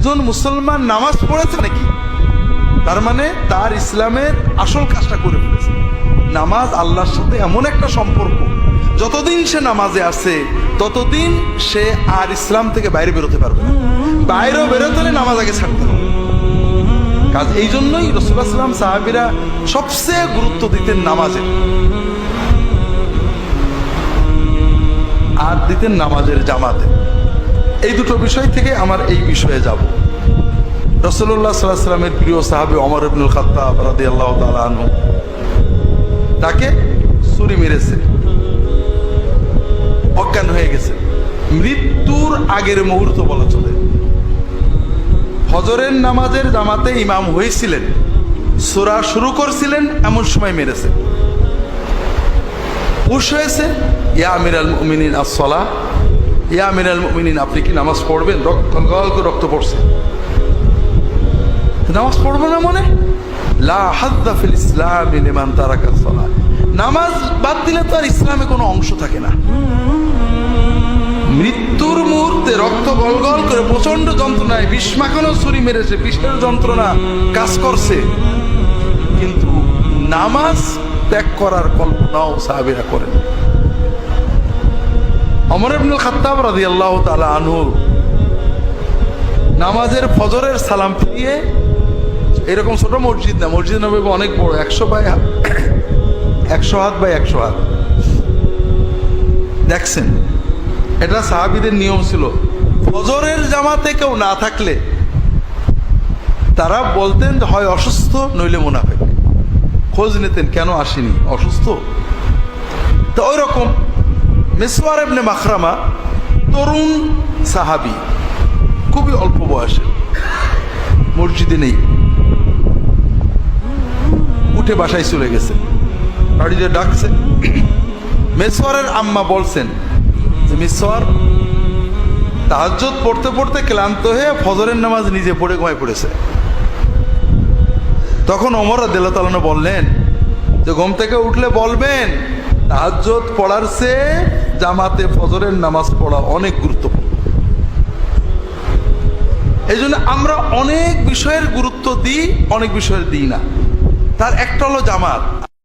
একজন মুসলমান নামাজ পড়েছে নাকি? তার মানে তার ইসলামের আসল কাজটা করে ফেলেছে। নামাজ আল্লাহর সাথে এমন একটা সম্পর্ক, যতদিন সে নামাজে আছে, ততদিন সে আর ইসলাম থেকে বাইরে বেরোতে পারবে না। বাইরেও বেরোতে হলে নামাজ আগে ছাড়তে হবে। কাজ এই জন্যই রসুলাম সাহাবিরা সবচেয়ে গুরুত্ব দিতেন নামাজের। আর দিতেন নামাজের জামাতে। এই দুটো বিষয় থেকে আমার এই বিষয়ে যাব। রসল্লাহ সাল্লাহ সাল্লামের প্রিয় সাহাবি অমর ইবনুল খাত্তাব রাদি আল্লাহ তালু তাকে ছুরি মেরেছে। অজ্ঞান হয়ে গেছে। মৃত্যুর আগের মুহূর্ত বলা চলে। হজরের নামাজের জামাতে ইমাম হয়েছিলেন, সুরা শুরু করছিলেন, এমন সময় মেরেছে। হুশ হয়েছে, ইয়া আমির আল মুমিনিন আসলা ইয়া আমির আল মুমিনিন, আপনি কি নামাজ পড়বেন? রক্ত গল রক্ত পড়ছে। নামাজ পড়ব না মনে? লা ইসলাম লিমান তারাকা সালাহ নামাজ বাদ দিলে তো আর ইসলামে কোনো অংশ থাকে না। মৃত্যুর মুহূর্তে রক্ত গলগল করে প্রচণ্ড যন্ত্রণায় বিষ্মাখানো ছুরি মেরেছে, বিষের যন্ত্রণা কাজ করছে। কিন্তু নামাজ ত্যাগ করার কল্পনাও সাহাবিরা করেন। অমর ইবনুল খাত্তাব আল্লাহ তালা আনহু নামাজের ফজরের সালাম ফিরিয়ে এরকম ছোট মসজিদ না, মসজিদ নবী অনেক বড়, একশো বাই একশো হাত বাই একশো হাত। দেখছেন, এটা সাহাবিদের নিয়ম ছিল। ফজরের জামাতে কেউ না থাকলে তারা বলতেন হয় অসুস্থ, নইলে মুনাফেক। খোঁজ নিতেন, কেন আসেনি? অসুস্থ? তো ওই রকম মেসওয়ার এবনে মাখরামা তরুণ সাহাবি, খুবই অল্প বয়সে। মসজিদে নেই। উঠে বাসায় চলে গেছে। বাড়িতে ডাকছে। মেসওয়ারের আম্মা বলছেন যে, মিসওয়ার, তাহাজ্জুদ পড়তে পড়তে ক্লান্ত হয়ে ফজরের নামাজ নিজে পড়ে ঘুমায় পড়েছে। তখন অমর দেলাতালানো বললেন যে, ঘুম থেকে উঠলে বলবেন তাহাজ্জুদ পড়ার সে জামাতে ফজরের নামাজ পড়া অনেক গুরুত্বপূর্ণ। এই জন্য আমরা অনেক বিষয়ের গুরুত্ব দিই, অনেক বিষয়ের দিই না। তার একটা হলো জামাত।